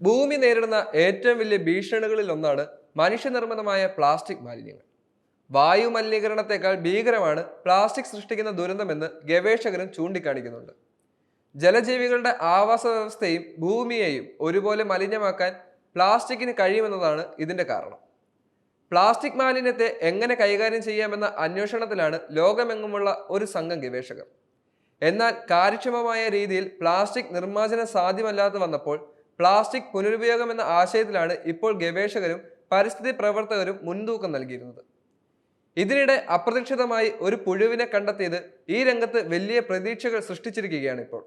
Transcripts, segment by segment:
ഭൂമി നേരിടുന്ന ഏറ്റവും വലിയ ഭീഷണികളിൽ ഒന്നാണ് മനുഷ്യനിർമ്മിതമായ പ്ലാസ്റ്റിക് മാലിന്യങ്ങൾ. വായു മലിനീകരണത്തെക്കാൾ ഭീകരമാണ് പ്ലാസ്റ്റിക് സൃഷ്ടിക്കുന്ന ദുരന്തമെന്ന് ഗവേഷകരും ചൂണ്ടിക്കാണിക്കുന്നുണ്ട്. ജലജീവികളുടെ ആവാസ വ്യവസ്ഥയും ഭൂമിയെയും ഒരുപോലെ മലിനമാക്കാൻ പ്ലാസ്റ്റിക്കിന് കഴിയുമെന്നതാണ് ഇതിന്റെ കാരണം. പ്ലാസ്റ്റിക് മാലിന്യത്തെ എങ്ങനെ കൈകാര്യം ചെയ്യാമെന്ന അന്വേഷണത്തിലാണ് ലോകമെങ്ങുമുള്ള ഒരു സംഘം ഗവേഷകർ. എന്നാൽ കാര്യക്ഷമമായ രീതിയിൽ പ്ലാസ്റ്റിക് നിർമ്മാർജനം സാധ്യമല്ലാതെ വന്നപ്പോൾ പ്ലാസ്റ്റിക് പുനരുപയോഗം എന്ന ആശയത്തിലാണ് ഇപ്പോൾ ഗവേഷകരും പരിസ്ഥിതി പ്രവർത്തകരും മുൻതൂക്കം നൽകിയിരുന്നത്. ഇതിനിടെ അപ്രതീക്ഷിതമായി ഒരു പുഴുവിനെ കണ്ടെത്തിയത് ഈ രംഗത്ത് വലിയ പ്രതീക്ഷകൾ സൃഷ്ടിച്ചിരിക്കുകയാണ് ഇപ്പോൾ.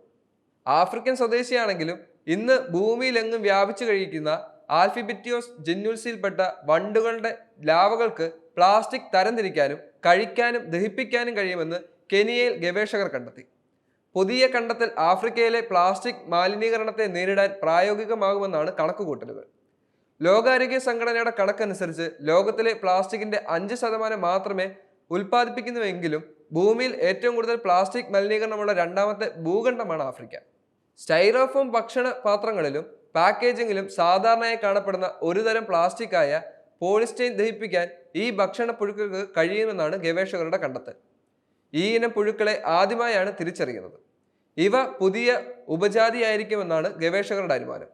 ആഫ്രിക്കൻ സ്വദേശിയാണെങ്കിലും ഇന്ന് ഭൂമിയിലെങ്ങും വ്യാപിച്ചു കഴിക്കുന്ന ആൽഫിബിറ്റിയോസ് ജെന്യൂൽസിൽപ്പെട്ട വണ്ടുകളുടെ ലാവകൾക്ക് പ്ലാസ്റ്റിക് തരംതിരിക്കാനും കഴിക്കാനും ദഹിപ്പിക്കാനും കഴിയുമെന്ന് കെനിയയിൽ ഗവേഷകർ കണ്ടെത്തി. പുതിയ കണ്ടെത്തൽ ആഫ്രിക്കയിലെ പ്ലാസ്റ്റിക് മാലിന്യീകരണത്തെ നേരിടാൻ പ്രായോഗികമാകുമെന്നാണ് കണക്കുകൂട്ടലുകൾ. ലോകാരോഗ്യ സംഘടനയുടെ കണക്കനുസരിച്ച് ലോകത്തിലെ പ്ലാസ്റ്റിക്കിന്റെ അഞ്ച് ശതമാനം മാത്രമേ ഉൽപ്പാദിപ്പിക്കുന്നുവെങ്കിലും ഭൂമിയിൽ ഏറ്റവും കൂടുതൽ പ്ലാസ്റ്റിക് മലിനീകരണമുള്ള രണ്ടാമത്തെ ഭൂഖണ്ഡമാണ് ആഫ്രിക്ക. സ്റ്റൈറോഫോം ഭക്ഷണ പാത്രങ്ങളിലും പാക്കേജിങ്ങിലും സാധാരണയായി കാണപ്പെടുന്ന ഒരുതരം പ്ലാസ്റ്റിക്കായ പോളിസ്റ്റൈൻ ദഹിപ്പിക്കാൻ ഈ ഭക്ഷണ പുഴുക്കൾക്ക് കഴിയുമെന്നാണ് ഗവേഷകരുടെ കണ്ടെത്തൽ. ഈ ഇനം പുഴുക്കളെ ആദ്യമായാണ് തിരിച്ചറിയുന്നത്. ഇവ പുതിയ ഉപജാതിയായിരിക്കുമെന്നാണ് ഗവേഷകരുടെ അനുമാനം.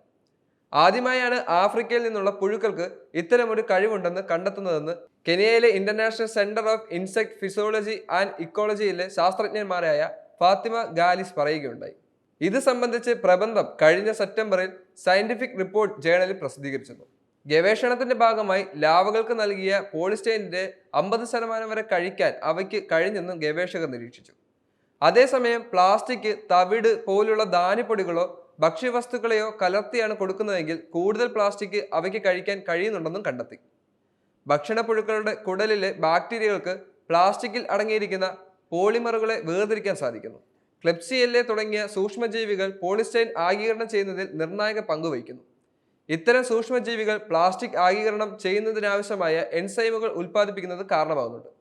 ആദ്യമായാണ് ആഫ്രിക്കയിൽ നിന്നുള്ള പുഴുക്കൾക്ക് ഇത്തരമൊരു കഴിവുണ്ടെന്ന് കണ്ടെത്തുന്നതെന്ന് കെനിയയിലെ international centre of insect physiology and ഇക്കോളജിയിലെ ശാസ്ത്രജ്ഞന്മാരായ ഫാത്തിമ ഗാലിസ് പറയുകയുണ്ടായി. ഇത് സംബന്ധിച്ച് പ്രബന്ധം കഴിഞ്ഞ സെപ്റ്റംബറിൽ സയന്റിഫിക് റിപ്പോർട്ട് ജേണലിൽ പ്രസിദ്ധീകരിച്ചിരുന്നു. ഗവേഷണത്തിന്റെ ഭാഗമായി ലാവകൾക്ക് നൽകിയ പോളിസ്റ്റൈനിന്റെ അമ്പത് ശതമാനം വരെ കഴിക്കാൻ അവയ്ക്ക് കഴിഞ്ഞെന്നും ഗവേഷകർ നിരീക്ഷിച്ചു. അതേസമയം പ്ലാസ്റ്റിക് തവിട് പോലുള്ള ധാന്യപ്പൊടികളോ ഭക്ഷ്യവസ്തുക്കളെയോ കലർത്തിയാണ് കൊടുക്കുന്നതെങ്കിൽ കൂടുതൽ പ്ലാസ്റ്റിക് അവയ്ക്ക് കഴിക്കാൻ കഴിയുന്നുണ്ടെന്നും കണ്ടെത്തി. ഭക്ഷണപ്പുഴുക്കളുടെ കുടലിലെ ബാക്ടീരിയകൾക്ക് പ്ലാസ്റ്റിക്കിൽ അടങ്ങിയിരിക്കുന്ന പോളിമറുകളെ വേർതിരിക്കാൻ സാധിക്കുന്നു. ക്ലെപ്സിയെല്ലെ തുടങ്ങിയ സൂക്ഷ്മജീവികൾ പോളിസ്റ്റൈൻ ആഗീകരണം ചെയ്യുന്നതിൽ നിർണായക പങ്കുവഹിക്കുന്നു ഇത്തരം സൂക്ഷ്മജീവികൾ പ്ലാസ്റ്റിക് ആഗീകരണം ചെയ്യുന്നതിനാവശ്യമായ എൻസൈമുകൾ ഉൽപ്പാദിപ്പിക്കുന്നത് കാരണമാകുന്നുണ്ട്.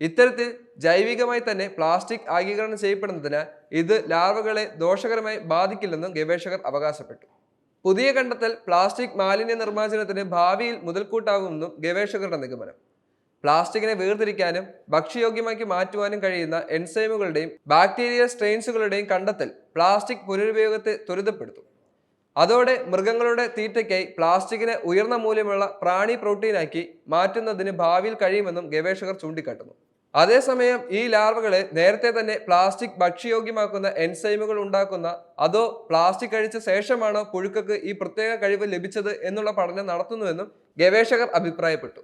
ഇത്തരത്തിൽ ജൈവികമായി തന്നെ പ്ലാസ്റ്റിക് ആഗീകരണം ചെയ്യപ്പെടുന്നതിനാൽ ഇത് ലാർവകളെ ദോഷകരമായി ബാധിക്കില്ലെന്നും ഗവേഷകർ അവകാശപ്പെട്ടു. പുതിയ കണ്ടെത്തൽ പ്ലാസ്റ്റിക് മാലിന്യ നിർമ്മാർജനത്തിന് ഭാവിയിൽ മുതൽക്കൂട്ടാകുമെന്നും ഗവേഷകരുടെ നിഗമനം. പ്ലാസ്റ്റിക്കിനെ വേർതിരിക്കാനും ഭക്ഷ്യയോഗ്യമാക്കി മാറ്റുവാനും കഴിയുന്ന എൻസൈമുകളുടെയും ബാക്ടീരിയ സ്ട്രെയിൻസുകളുടെയും കണ്ടെത്തൽ പ്ലാസ്റ്റിക് പുനരുപയോഗത്തെ ത്വരിതപ്പെടുത്തും. അതോടെ മൃഗങ്ങളുടെ തീറ്റയ്ക്കായി പ്ലാസ്റ്റിക്കിനെ ഉയർന്ന മൂല്യമുള്ള പ്രാണി പ്രോട്ടീനാക്കി മാറ്റുന്നതിന് ഭാവിയിൽ കഴിയുമെന്നും ഗവേഷകർ ചൂണ്ടിക്കാട്ടുന്നു. അതേസമയം ഈ ലാർവകളെ നേരത്തെ തന്നെ പ്ലാസ്റ്റിക് ഭക്ഷ്യയോഗ്യമാക്കുന്ന എൻസൈമുകൾ ഉണ്ടാക്കുന്ന അതോ പ്ലാസ്റ്റിക് കഴിച്ച ശേഷമാണോ പുഴുക്കൾക്ക് ഈ പ്രത്യേക കഴിവ് ലഭിച്ചത് എന്നുള്ള പഠനം നടത്തുന്നുവെന്നും ഗവേഷകർ അഭിപ്രായപ്പെട്ടു.